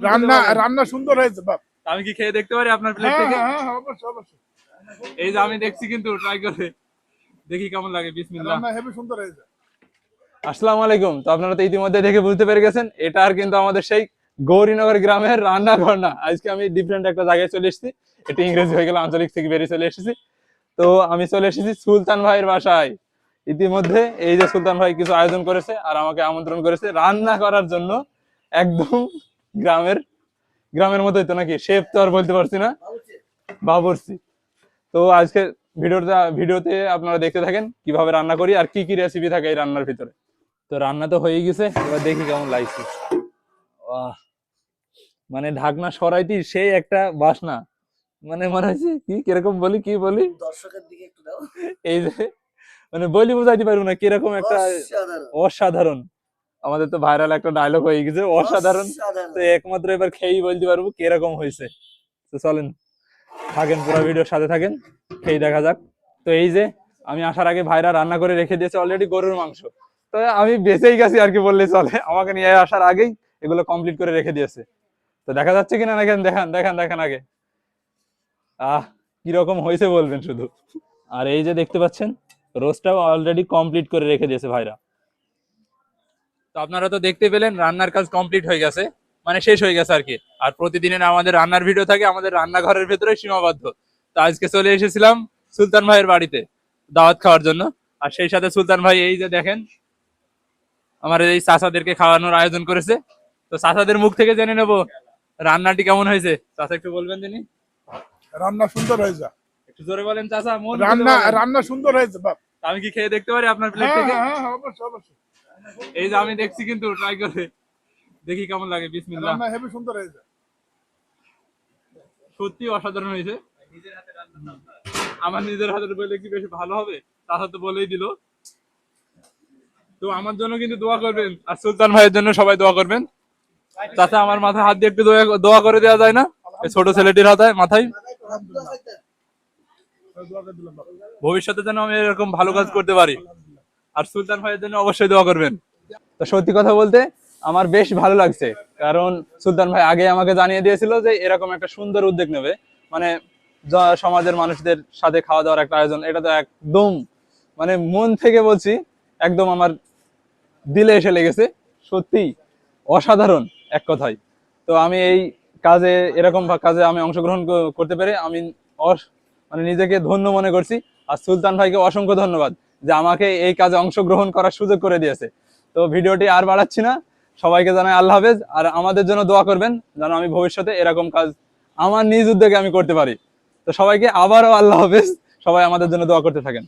রান্না রান্না সুন্দর হয়েছে বাপ। আমি কি খেয়ে দেখতে পারি আপনার প্লেট হ্যাঁ থেকে? হ্যাঁ হ্যাঁ, অবশ্যই অবশ্যই। এই যে আমি দেখছি কিন্তু ট্রাই করে। দেখি কেমন লাগে বিসমিল্লাহ। রান্না হেবি সুন্দর হয়েছে। আসসালামু আলাইকুম। তো আপনারা তো ইতিমধ্যে দেখে বুঝতে পেরে গেছেন এটা আর কিন্তু আমাদের সেই গৌরীনগর গ্রামের রান্নাঘর না। আজকে আমি ডিফারেন্ট একটা জায়গায় চলে এসেছি। এটা ইংরেজি হয়ে গেল আঞ্চলিক থেকে বেরিয়ে চলে এসেছি। তো আমি চলে এসেছি সুলতান ভাইয়ের বাসায়। ইতিমধ্যে এই যে সুলতান ভাই কিছু আয়োজন করেছে আর আমাকে আমন্ত্রণ করেছে রান্না করার জন্য। একদম গ্রামের গ্রামের মতো তো নাকি? শেফ তো আর বলতে পারছি না। বাবরসি তো আজকে ভিডিওটা ভিডিওতে আপনারা দেখতে থাকেন কীভাবে রান্না করি আর কি কি রেসিপি থাকে এই রান্নার ভিতরে। তো রান্না তো হয়ে গেছে এবার দেখি কেমন লাগছে। আহ, মানে ঢাকনা সরাইতি সেই একটা বাসনা। মানে মনে হয়েছে কি কীরকম বলি কি বলি? দর্শকের দিকে একটু দাও। এই যে মানে বলি বুঝাইতে পারব না কীরকম একটা অসাধারণ। আমাদের তো ভাইরাল একটা ডায়লগ হয়ে গেছে অসাধারণ। তো একমাত্র এবার খেয়েই বলতে পারব কীরকম হয়েছে। তো চলেন থাকেন পুরো ভিডিওর সাথে থাকেন খেয়ে দেখা যাক। তো এই যে আমি আসার আগে ভাইরা রান্না করে রেখে দিয়েছে অলরেডি গরুর মাংস। তো আমি বেঁচেই গেছি আর কি বললে চলে আমাকে নিয়ে আসার আগেই এগুলো কমপ্লিট করে রেখে দিয়েছে। তো দেখা যাচ্ছে কিনা দেখেন দেখান দেখান দেখান আগে। আহ কীরকম হয়েছে বলবেন শুধু। আর এই যে দেখতে পাচ্ছেন রোস্টটাও অলরেডি কমপ্লিট করে রেখে দিয়েছে ভাইরা। তো আপনারা তো দেখতে পেলেন রান্নার কাজ কমপ্লিট হয়ে গেছে মানে শেষ হয়ে গেছে আর কি। আর প্রতিদিনের আমাদের রান্নার ভিডিও থাকে আমাদের রান্নাঘরের ভেতরে সীমাবদ্ধ। তো আজকে চলে এসেছিলাম সুলতান ভাইয়ের বাড়িতে দাওয়াত খাওয়ার জন্য। আর সেই সাথে সুলতান ভাই এই যে দেখেন আমার এই চাচাদেরকে খাওয়ানোর আয়োজন করেছে। তো চাচাদের মুখ থেকে জেনে নেব রান্নাটি কেমন হয়েছে। চাচা একটু বলবেন তিনি? রান্না সুন্দর হয়েছে একটু জোরে বলেন চাচা রান্না রান্না সুন্দর হয়েছে বাপ। আমি কি খেয়ে দেখতে পারি আপনার প্লেট হ্যাঁ থেকে? হ্যাঁ হ্যাঁ, অবশ্যই অবশ্যই। এই যে আমি দেখছি কিন্তু ট্রাই করে। দেখি কেমন লাগে বিসমিল্লাহ। হেবি সুন্দর হয়েছে। সত্যি অসাধারণ হয়েছে। আমার নিজের হাতের বলে কি বেশি ভালো হবে? তাহলে তো বলেই দিল। তো আমার জন্য কিন্তু দোয়া করবেন। আর সুলতান ভাইয়ের জন্য সবাই দোয়া করবেন। চাচা আমার মাথায় হাত দিয়ে একটু দোয়া- দোয়া করে দেওয়া যায় না? এই ছোট ছেলেটির হাতায় মাথায়। ভবিষ্যতে যেন আমি এরকম ভালো কাজ করতে পারি। আর সুলতান ভাইয়ের জন্য অবশ্যই দোয়া করবেন। তো সত্যি কথা বলতে আমার বেশ ভালো লাগছে, কারণ সুলতান ভাই আগে আমাকে জানিয়ে দিয়েছিল যে এরকম একটা সুন্দর উদ্যোগ নেবে। মানে সমাজের মানুষদের সাথে খাওয়া দাওয়ার একটা আয়োজন, এটা তো একদম মানে মন থেকে বলছি, একদম আমার দিলে এসে লেগেছে। সত্যি অসাধারণ এক কথায়। তো আমি এই কাজে, এরকম কাজে আমি অংশগ্রহণ করতে পেরে আমি মানে নিজেকে ধন্য মনে করছি। আর সুলতান ভাইকে অসংখ্য ধন্যবাদ। যে আমাকে এই কাজে অংশগ্রহণ করার সুযোগ করে দিয়েছে। তো ভিডিওটি আর বাড়াচ্ছি না। সবাইকে জানাই আল্লাহ হাফেজ। আর আমাদের জন্য দোয়া করবেন যেন আমি ভবিষ্যতে এরকম কাজ আমার নিজ উদ্যোগে আমি করতে পারি। তো সবাইকে আবারও আল্লাহ হাফেজ। সবাই আমাদের জন্য দোয়া করতে থাকেন।